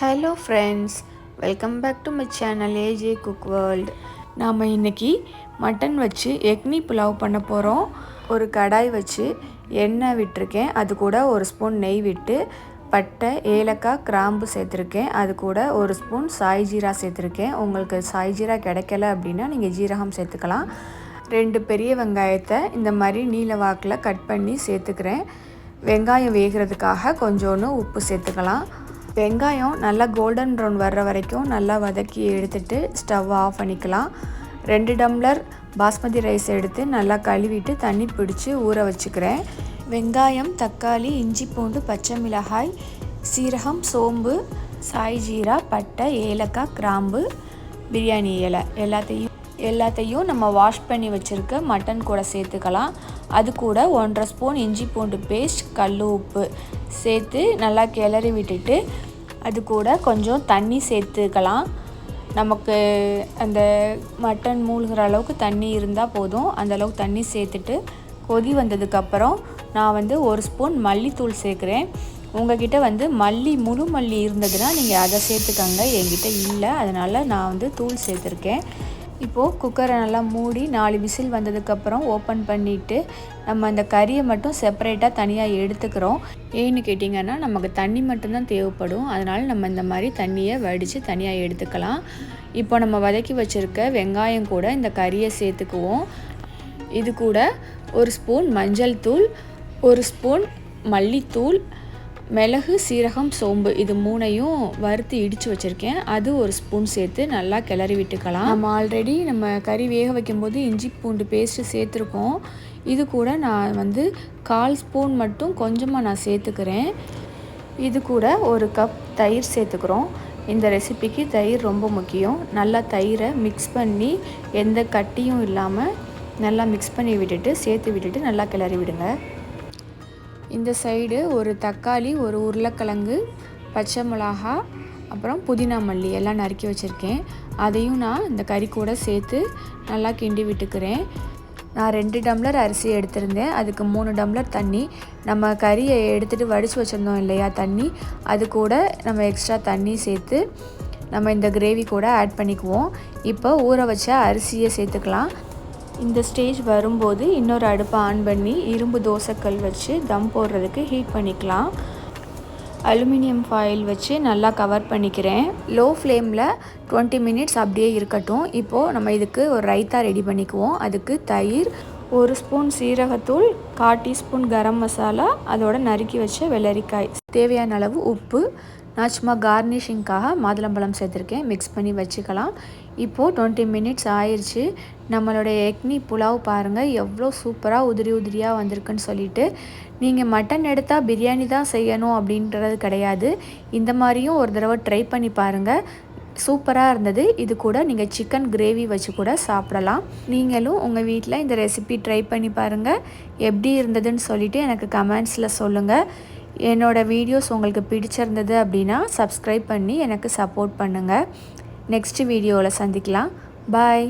Hello friends welcome back to my channel AJ cook world நாம் இன்றைக்கி mutton வச்சு acne pulao பண்ண போகிறோம் ஒரு கடாய் வச்சு எண்ணெய் விட்டிருக்கேன். அது கூட ஒரு ஸ்பூன் நெய் விட்டு பட்டை ஏலக்காய் கிராம்பு சேர்த்துருக்கேன். அது கூட ஒரு ஸ்பூன் சாய் ஜீரா சேர்த்துருக்கேன். உங்களுக்கு சாய் ஜீரா கிடைக்கல அப்படின்னா நீங்கள் ஜீரகம் சேர்த்துக்கலாம். ரெண்டு பெரிய வெங்காயத்தை இந்த மாதிரி நீல வாக்கில் கட் பண்ணி சேர்த்துக்கிறேன். வெங்காயம் வேகிறதுக்காக கொஞ்சோன்னு உப்பு சேர்த்துக்கலாம். வெங்காயம் நல்லா கோல்டன் ப்ரௌன் வர்ற வரைக்கும் நல்லா வதக்கி எடுத்துட்டு ஸ்டவ் ஆஃப் பண்ணிக்கலாம். ரெண்டு டம்ளர் பாஸ்மதி ரைஸ் எடுத்து நல்லா கழுவிட்டு தண்ணி பிடிச்சி ஊற வச்சுக்கிறேன். வெங்காயம் தக்காளி இஞ்சி பூண்டு பச்சை மிளகாய் சீரகம் சோம்பு சாய் ஜீரா பட்டை ஏலக்காய் கிராம்பு பிரியாணி இலை. எல்லாத்தையும் எல்லாத்தையும் நம்ம வாஷ் பண்ணி வச்சுருக்க மட்டன் கூட சேர்த்துக்கலாம். அது கூட ஒன்றரை ஸ்பூன் இஞ்சி பூண்டு பேஸ்ட் கல் உப்பு சேர்த்து நல்லா கிளறி விட்டுட்டு அது கூட கொஞ்சம் தண்ணி சேர்த்துக்கலாம். நமக்கு அந்த மட்டன் மூழ்கிற அளவுக்கு தண்ணி இருந்தால் போதும். அந்தளவுக்கு தண்ணி சேர்த்துட்டு கொதி வந்ததுக்கப்புறம் நான் வந்து ஒரு ஸ்பூன் மல்லித்தூள் சேர்க்குறேன். உங்ககிட்ட வந்து மல்லி முழு மல்லி இருந்ததுன்னா நீங்கள் அதை சேர்த்துக்கங்க. என்கிட்ட இல்லை. அதனால் நான் வந்து தூள் சேர்த்துருக்கேன். இப்போது குக்கரை நல்லா மூடி நாலு விசில் வந்ததுக்கப்புறம் ஓப்பன் பண்ணிவிட்டு நம்ம அந்த கறியை மட்டும் செப்பரேட்டாக தனியாக எடுத்துக்கிறோம். ஏன்னு கேட்டிங்கன்னா நமக்கு தண்ணி மட்டும்தான் தேவைப்படும். அதனால் நம்ம இந்த மாதிரி தண்ணியை வடித்து தனியாக எடுத்துக்கலாம். இப்போ நம்ம வதக்கி வச்சுருக்க வெங்காயம் கூட இந்த கறியை சேர்த்துக்குவோம். இது கூட ஒரு ஸ்பூன் மஞ்சள் தூள் ஒரு ஸ்பூன் மல்லித்தூள் மிளகு சீரகம் சோம்பு இது மூணையும் வறுத்து இடித்து வச்சுருக்கேன். அது ஒரு ஸ்பூன் சேர்த்து நல்லா கிளறி விட்டுக்கலாம். நம்ம ஆல்ரெடி நம்ம கறி வேக வைக்கும்போது இஞ்சி பூண்டு பேஸ்ட்டு சேர்த்துருக்கோம். இது கூட நான் வந்து கால் ஸ்பூன் மட்டும் கொஞ்சமாக நான் சேர்த்துக்கிறேன். இது கூட ஒரு கப் தயிர் சேர்த்துக்கிறோம். இந்த ரெசிபிக்கு தயிர் ரொம்ப முக்கியம். நல்லா தயிரை மிக்ஸ் பண்ணி எந்த கட்டியும் இல்லாமல் நல்லா மிக்ஸ் பண்ணி விட்டுட்டு சேர்த்து விட்டுட்டு நல்லா கிளறி விடுங்க. இந்த சைடு ஒரு தக்காளி ஒரு உருளைக்கிழங்கு பச்சை மிளகா அப்புறம் புதினா மல்லி எல்லாம் நறுக்கி வச்சுருக்கேன். அதையும் நான் இந்த கறி கூட சேர்த்து நல்லா கிண்டி விட்டுக்கிறேன். நான் ரெண்டு டம்ளர் அரிசி எடுத்திருந்தேன். அதுக்கு மூணு டம்ளர் தண்ணி. நம்ம கறியை எடுத்துகிட்டு வடித்து வச்சுருந்தோம் இல்லையா தண்ணி. அது கூட நம்ம எக்ஸ்ட்ரா தண்ணி சேர்த்து நம்ம இந்த கிரேவி கூட ஆட் பண்ணிக்குவோம். இப்போ ஊற வச்ச அரிசியை சேர்த்துக்கலாம். இந்த ஸ்டேஜ் வரும்போது இன்னொரு அடுப்பை ஆன் பண்ணி இரும்பு தோசைக்கல் வச்சு தம் போடுறதுக்கு ஹீட் பண்ணிக்கலாம். அலுமினியம் ஃபாயில் வச்சு நல்லா கவர் பண்ணிக்கிறேன். லோ ஃப்ளேமில் டுவெண்ட்டி மினிட்ஸ் அப்படியே இருக்கட்டும். இப்போது நம்ம இதுக்கு ஒரு ரைத்தா ரெடி பண்ணிக்குவோம். அதுக்கு தயிர் ஒரு ஸ்பூன் சீரகத்தூள் கால் டீஸ்பூன் கரம் மசாலா அதோட நறுக்கி வச்ச வெள்ளரிக்காய். தேவையான அளவு உப்பு. நான் சும்மா கார்னிஷிங்காக மாதுளம்பழம் சேர்த்துருக்கேன். மிக்ஸ் பண்ணி வச்சுக்கலாம். இப்போது டுவெண்ட்டி மினிட்ஸ் ஆயிடுச்சு நம்மளுடைய எக்னி புலாவ் பாருங்கள் எவ்வளோ சூப்பராக உதிரி உதிரியாக வந்திருக்குன்னு சொல்லிட்டு. நீங்கள் மட்டன் எடுத்தால் பிரியாணி தான் செய்யணும் அப்படின்றது கிடையாது. இந்த மாதிரியும் ஒரு தடவை ட்ரை பண்ணி பாருங்கள் சூப்பராக இருந்தது. இது கூட நீங்கள் சிக்கன் கிரேவி வச்சு கூட சாப்பிடலாம். நீங்களும் உங்கள் வீட்டில் இந்த ரெசிபி ட்ரை பண்ணி பாருங்கள் எப்படி இருந்ததுன்னு சொல்லிவிட்டு எனக்கு கமெண்ட்ஸில் சொல்லுங்கள் என்னோடய வீடியோஸ் உங்களுக்கு பிடிச்சிருந்தது அப்படின்னா சப்ஸ்கிரைப் பண்ணி எனக்கு சப்போர்ட் பண்ணுங்கள் நெக்ஸ்ட் வீடியோவில் சந்திக்கலாம். பாய்